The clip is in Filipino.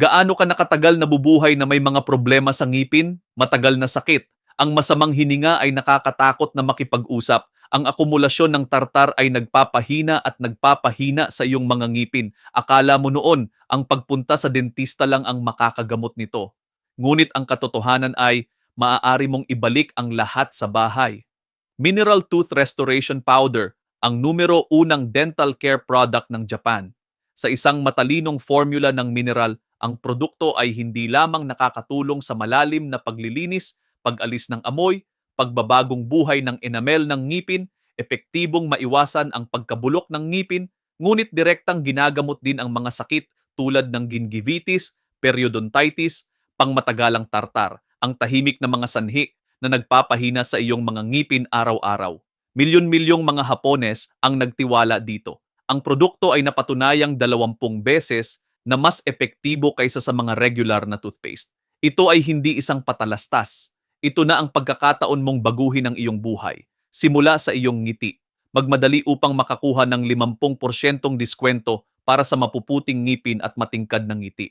Gaano ka nakatagal nabubuhay na may mga problema sa ngipin, matagal na sakit, ang masamang hininga ay nakakatakot na makipag-usap, ang akumulasyon ng tartar ay nagpapahina at nagpapahina sa iyong mga ngipin. Akala mo noon, ang pagpunta sa dentista lang ang makakagamot nito. Ngunit ang katotohanan ay, maaari mong ibalik ang lahat sa bahay. Mineral Tooth Restoration Powder, ang numero unang dental care product ng Japan. Sa isang matalinong formula ng mineral, ang produkto ay hindi lamang nakakatulong sa malalim na paglilinis, pag-alis ng amoy, pagbabagong buhay ng enamel ng ngipin, epektibong maiwasan ang pagkabulok ng ngipin, ngunit direktang ginagamot din ang mga sakit tulad ng gingivitis, periodontitis, pangmatagalang tartar, ang tahimik na mga sanhi na nagpapahina sa iyong mga ngipin araw-araw. Milyon-milyong mga Hapones ang nagtiwala dito. Ang produkto ay napatunayang 20 beses na mas epektibo kaysa sa mga regular na toothpaste. Ito ay hindi isang patalastas. Ito na ang pagkakataon mong baguhin ang iyong buhay. Simula sa iyong ngiti. Magmadali upang makakuha ng 50% diskwento para sa mapuputing ngipin at matingkad ng ngiti.